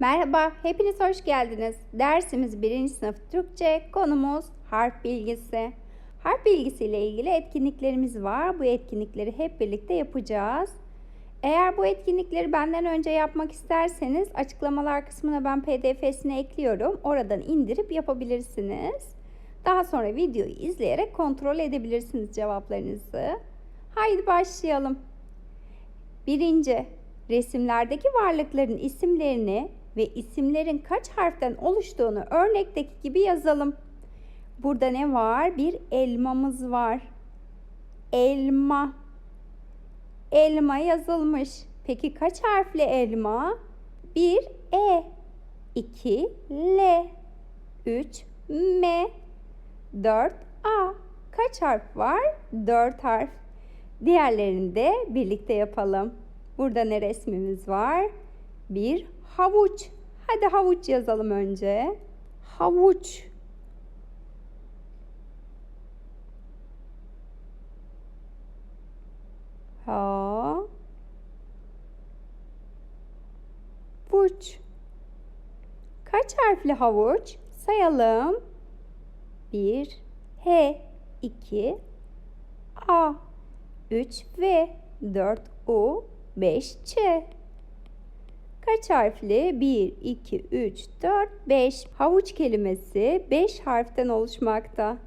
Merhaba, hepiniz hoş geldiniz. Dersimiz 1. sınıf Türkçe, konumuz harf bilgisi. Harf bilgisi ile ilgili etkinliklerimiz var. Bu etkinlikleri hep birlikte yapacağız. Eğer bu etkinlikleri benden önce yapmak isterseniz açıklamalar kısmına ben pdf'sini ekliyorum. Oradan indirip yapabilirsiniz. Daha sonra videoyu izleyerek kontrol edebilirsiniz cevaplarınızı. Haydi başlayalım. Birinci, resimlerdeki varlıkların isimlerini ve isimlerin kaç harften oluştuğunu örnekteki gibi yazalım. Burada ne var? Bir elmamız var. Elma. Elma yazılmış. Peki kaç harfli elma? 1 E, 2 L, 3 M, 4 A. Kaç harf var? 4 harf. Diğerlerini de birlikte yapalım. Burada ne resmimiz var? Bir havuç. Hadi havuç yazalım önce. Havuç. Ha. Vuç. Kaç harfli havuç? Sayalım. Bir H, iki A, üç V, dört U, beş Ç. Kaç harfli? 1, 2, 3, 4, 5. Havuç kelimesi 5 harften oluşmakta.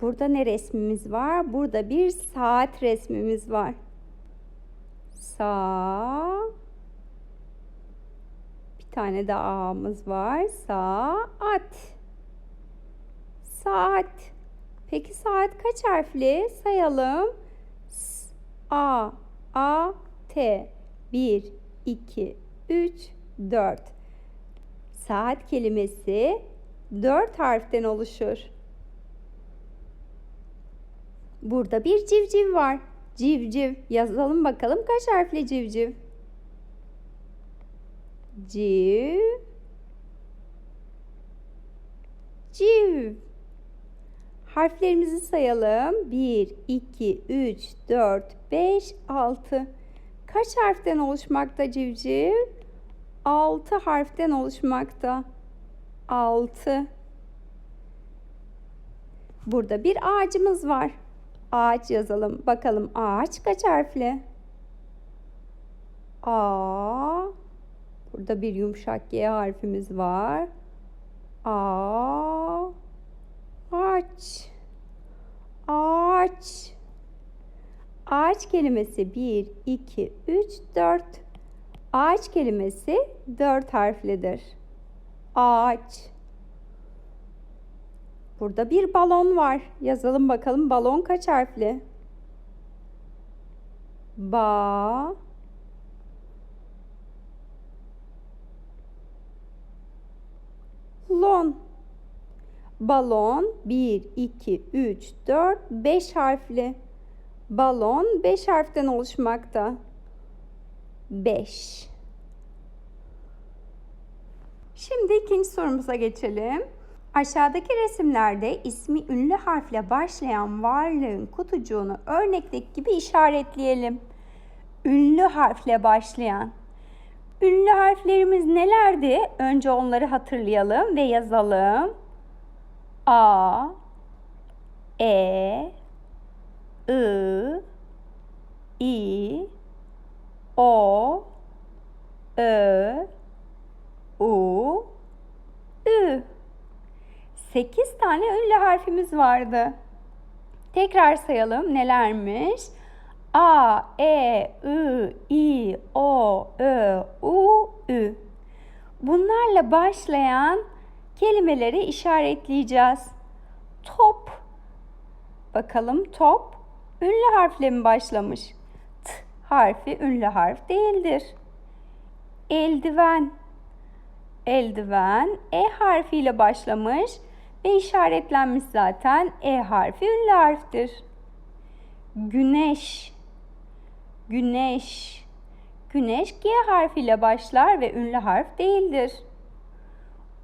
Burada ne resmimiz var? Burada bir saat resmimiz var. Sa. Bir tane de A'mız var. Saat. Saat. Peki saat kaç harfli? Sayalım. S, A, A, T. 1, 2, 3, 4. Saat kelimesi 4 harften oluşur. Burada bir civciv var. Civciv. Yazalım bakalım kaç harfli civciv? Civ. Civ. Harflerimizi sayalım. 1, 2, 3, 4, 5, 6. Kaç harften oluşmakta civciv? 6 harften oluşmakta. 6. Burada bir ağacımız var. Ağaç yazalım. Bakalım ağaç kaç harfli? A. Burada bir yumuşak G harfimiz var. A. Ağaç. Ağaç. Ağaç kelimesi 1, 2, 3, 4. Ağaç kelimesi 4 harflidir. Ağaç. Burada bir balon var. Yazalım bakalım balon kaç harfli? Ba Lon. Balon 1, 2, 3, 4, 5 harfli. Balon 5 harften oluşmakta. 5. Şimdi ikinci sorumuza geçelim. Aşağıdaki resimlerde ismi ünlü harfle başlayan varlığın kutucuğunu örnekteki gibi işaretleyelim. Ünlü harfle başlayan. Ünlü harflerimiz nelerdi? Önce onları hatırlayalım ve yazalım. A, E, I, I, O, Ö, U, Ü. 8 tane ünlü harfimiz vardı. Tekrar sayalım nelermiş? A, E, I, I, O, Ö, U, Ü. Bunlarla başlayan kelimeleri işaretleyeceğiz. Top. Bakalım top ünlü harfle mi başlamış? T harfi ünlü harf değildir. Eldiven. Eldiven E harfiyle başlamış ve işaretlenmiş zaten. E harfi ünlü harftir. Güneş. Güneş. Güneş G harfiyle başlar ve ünlü harf değildir.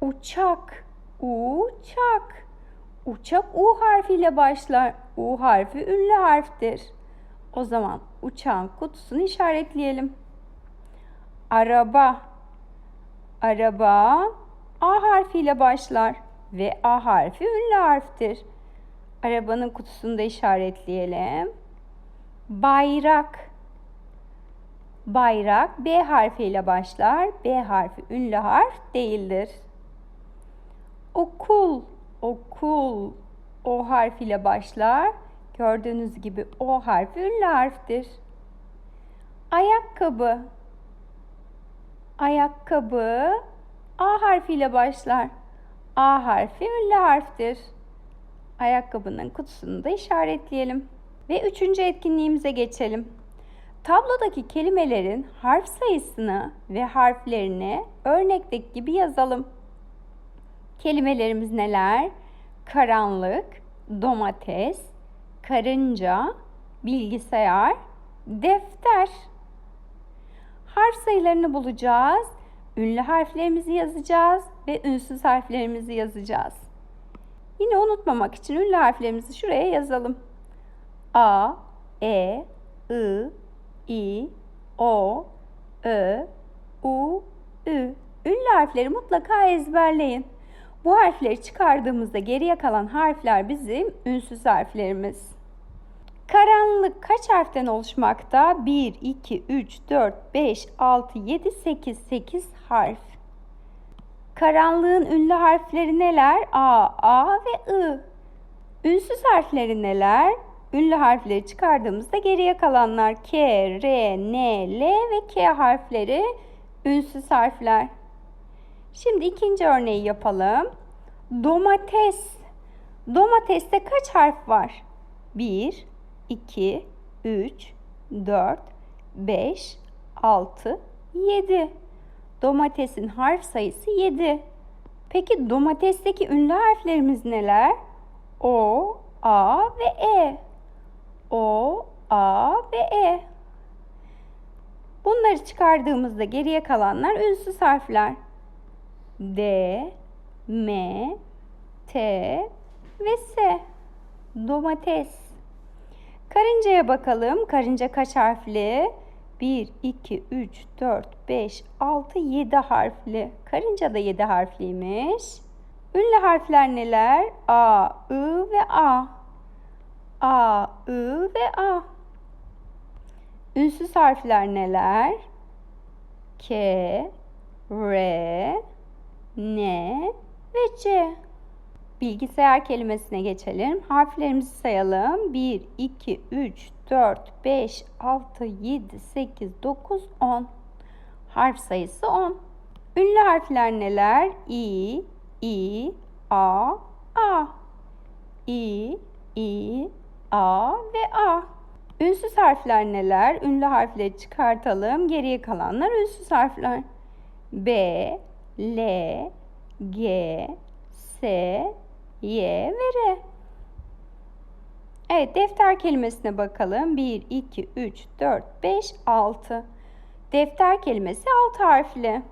Uçak. Uçak. Uçak U harfiyle başlar. U harfi ünlü harftir. O zaman uçağın kutusunu işaretleyelim. Araba. Araba A harfiyle başlar ve A harfi ünlü harftir. Arabanın kutusunu da işaretleyelim. Bayrak. Bayrak B harfiyle başlar. B harfi ünlü harf değildir. Okul. Okul. O harfiyle başlar. Gördüğünüz gibi O harfi ünlü harftir. Ayakkabı. Ayakkabı A harfiyle başlar. A harfi ünlü harftir. Ayakkabının kutusunu da işaretleyelim. Ve üçüncü etkinliğimize geçelim. Tablodaki kelimelerin harf sayısını ve harflerini örnekteki gibi yazalım. Kelimelerimiz neler? Karanlık, domates, karınca, bilgisayar, defter. Harf sayılarını bulacağız. Ünlü harflerimizi yazacağız ve ünsüz harflerimizi yazacağız. Yine unutmamak için ünlü harflerimizi şuraya yazalım. A, E, I, I, O, Ö, U, Ü. Ünlü harfleri mutlaka ezberleyin. Bu harfleri çıkardığımızda geriye kalan harfler bizim ünsüz harflerimiz. Karanlık kaç harften oluşmakta? 1, 2, 3, 4, 5, 6, 7, 8, 8 harf. Karanlığın ünlü harfleri neler? A, A ve I. Ünsüz harfleri neler? Ünlü harfleri çıkardığımızda geriye kalanlar K, R, N, L ve K harfleri ünsüz harfler. Şimdi ikinci örneği yapalım. Domates. Domateste kaç harf var? 1, 2, 3, 4, 5, 6, 7. Domatesin harf sayısı 7. Peki domatesteki ünlü harflerimiz neler? O, A ve E. O, A ve E. Bunları çıkardığımızda geriye kalanlar ünsüz harfler. D, M, T ve S. Domates. Karıncaya bakalım. Karınca kaç harfli? 1, 2, 3, 4, 5, 6, 7 harfli. Karınca da 7 harfliymiş. Ünlü harfler neler? A, I ve A. A, I ve A. Ünsüz harfler neler? K, R, N ve C. Bilgisayar kelimesine geçelim. Harflerimizi sayalım. 1, 2, 3, 4, 5, 6, 7, 8, 9, 10. Harf sayısı 10. Ünlü harfler neler? İ, İ, A, A. İ, İ, A ve A. Ünsüz harfler neler? Ünlü harfleri çıkartalım. Geriye kalanlar ünsüz harfler. B, L, G, S, Y ve R. Evet defter kelimesine bakalım. 1, 2, 3, 4, 5, 6. Defter kelimesi 6 harfli.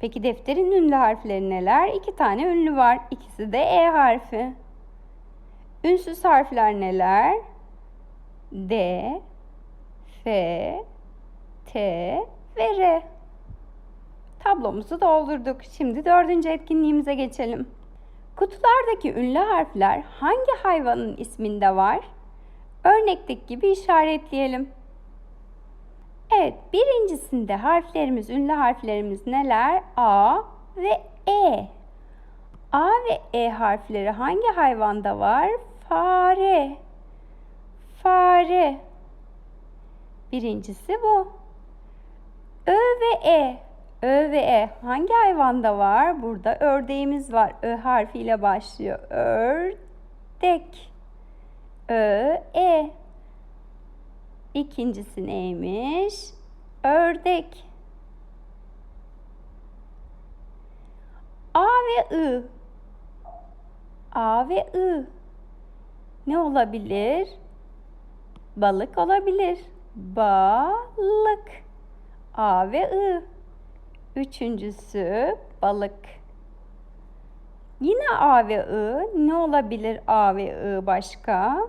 Peki defterin ünlü harfleri neler? İki tane ünlü var. İkisi de E harfi. Ünsüz harfler neler? D, F, T ve R. Tablomuzu doldurduk. Şimdi dördüncü etkinliğimize geçelim. Kutulardaki ünlü harfler hangi hayvanın isminde var? Örnekteki gibi işaretleyelim. Evet, birincisinde harflerimiz, ünlü harflerimiz neler? A ve E. A ve E harfleri hangi hayvanda var? Fare. Fare. Birincisi bu. Ö ve E. Ö ve E hangi hayvanda var? Burada ördeğimiz var. Ö harfiyle başlıyor. Ördek. Ö, E. İkincisi neymiş? Ördek. A ve I. A ve I. Ne olabilir? Balık olabilir. Balık. A ve I. Üçüncüsü balık. Yine A ve I. Ne olabilir A ve I başka?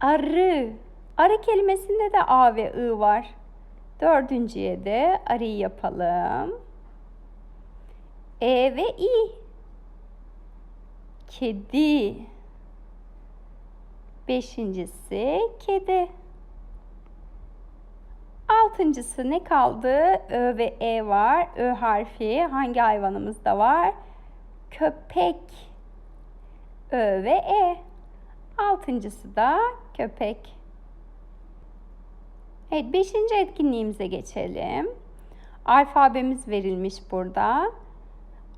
Arı. Arı kelimesinde de A ve I var. Dördüncüye de arıyı yapalım. E ve i. Kedi. Beşincisi kedi. Altıncısı ne kaldı? Ö ve E var. Ö harfi hangi hayvanımızda var? Köpek. Ö ve E. Altıncısı da köpek. Evet, beşinci etkinliğimize geçelim. Alfabemiz verilmiş burada.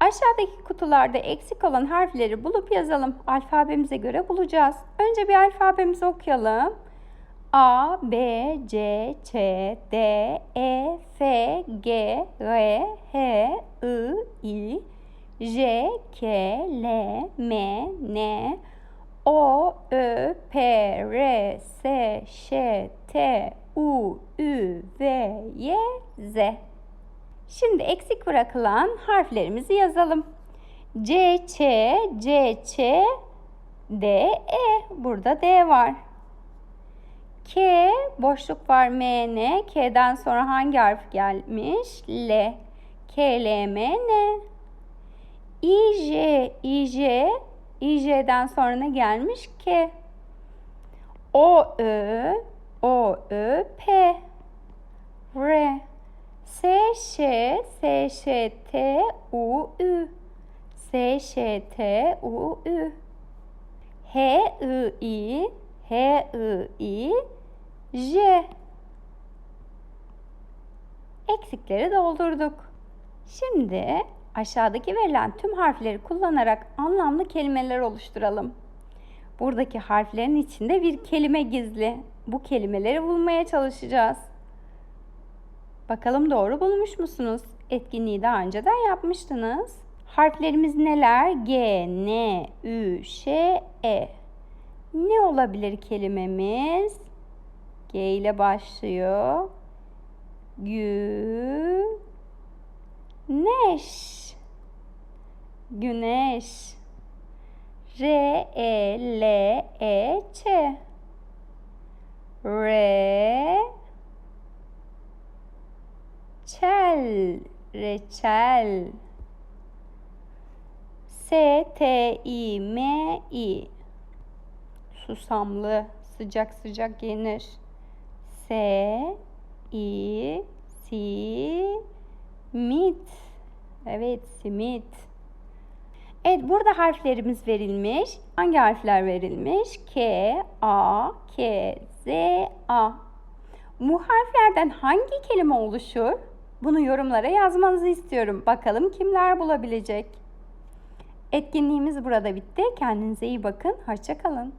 Aşağıdaki kutularda eksik olan harfleri bulup yazalım. Alfabemize göre bulacağız. Önce bir alfabemizi okuyalım. A, B, C, Ç, D, E, F, G, R, H, I, I, J, K, L, M, N, O, Ö, P, R, S, Ş, T, U, Ü, V, Y, Z. Şimdi eksik bırakılan harflerimizi yazalım. C, Ç, C, Ç, D, E. Burada D var. K, boşluk var M, N. K'den sonra hangi harf gelmiş? L. K, L, M, N. İ, J, İ, J. İ, J'den sonra ne gelmiş? K. O, Ö, O, Ö, P. R. S, Ş, S, Ş, T, U, Ü. S, Ş, T, U, Ü. H, I, I, H, I, I, J. Eksikleri doldurduk. Şimdi aşağıdaki verilen tüm harfleri kullanarak anlamlı kelimeler oluşturalım. Buradaki harflerin içinde bir kelime gizli. Bu kelimeleri bulmaya çalışacağız. Bakalım doğru bulmuş musunuz? Etkinliği daha önceden yapmıştınız. Harflerimiz neler? G, N, Ü, Ş, E. Ne olabilir kelimemiz? G ile başlıyor. Gü, neş. Güneş. R, E, L, E, Ç. R, Çel, reçel. S, T, I, M, I. Susamlı, sıcak sıcak yenir. S, I, si, mit. Evet, simit. Evet, burada harflerimiz verilmiş. Hangi harfler verilmiş? K, A, K, Z, A. Bu harflerden hangi kelime oluşur? Bunu yorumlara yazmanızı istiyorum. Bakalım kimler bulabilecek? Etkinliğimiz burada bitti. Kendinize iyi bakın. Hoşçakalın.